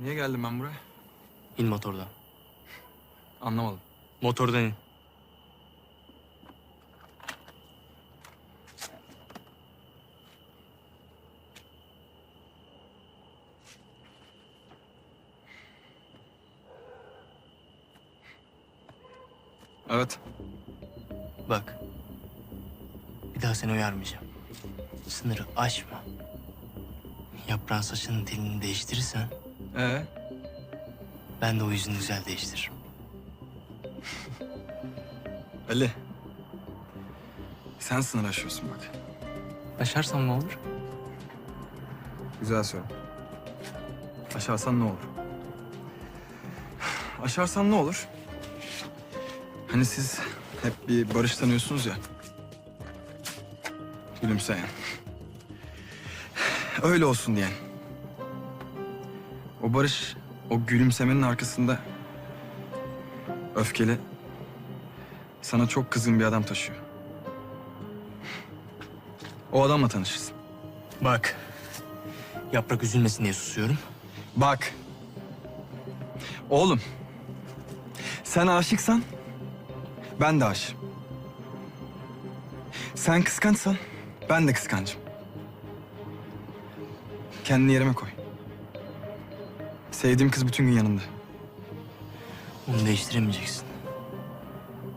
Niye geldim ben buraya? İn motordan. Anlamadım. Motordan in. Evet. Bak. Bir daha seni uyarmayacağım. Sınırı aşma. Yaprağın saçının telini değiştirirsen Ee, ben de o yüzünü güzel değiştiririm. Ali. Sen sınır aşıyorsun bak. Aşarsam ne olur? Güzel soru. Aşarsan ne olur? Aşarsan ne olur? Hani siz hep bir barış tanıyorsunuz ya. Gülümseyen. Öyle olsun diyen. O barış, o gülümsemenin arkasında öfkeli, sana çok kızgın bir adam taşıyor. O adamla tanışırsın. Bak. Yaprak üzülmesin diye susuyorum. Bak. Oğlum. Sen aşıksan ben de aşığım. Sen kıskançsan ben de kıskancım. Kendini yerime koy. Sevdiğim kız bütün gün yanımda. Onu değiştiremeyeceksin.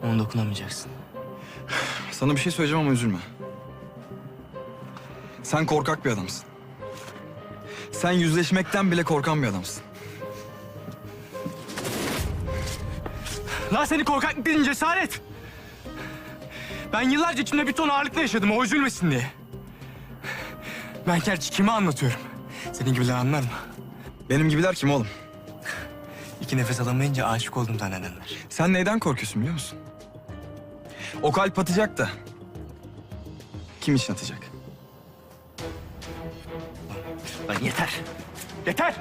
Ona dokunamayacaksın. Sana bir şey söyleyeceğim ama üzülme. Sen korkak bir adamsın. Sen yüzleşmekten bile korkan bir adamsın. Lan seni korkaklık dedin cesaret. Ben yıllarca içimde bir ton ağırlıkla yaşadım o üzülmesin diye. Ben gerçi kime anlatıyorum? Senin gibiler anlar mı? Benim gibiler kim oğlum? İki nefes alamayınca aşık oldum zannedenler. Sen neyden korkuyorsun biliyor musun? O kalp atacak da kim için atacak? Lan yeter. Yeter.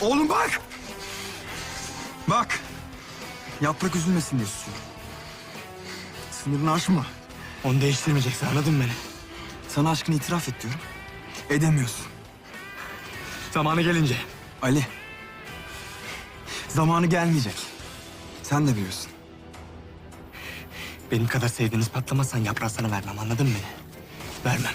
Oğlum bak! Bak! Yaprak üzülmesin diye susuyorum. Sınırını aşma. Onu değiştirmeyeceksin anladın beni? Sana aşkını itiraf et diyorum. Edemiyorsun. Zamanı gelince. Ali. Zamanı gelmeyecek. Sen de biliyorsun. Benim kadar sevdiğiniz patlamazsan yaprağı sana vermem anladın mı beni? Vermem.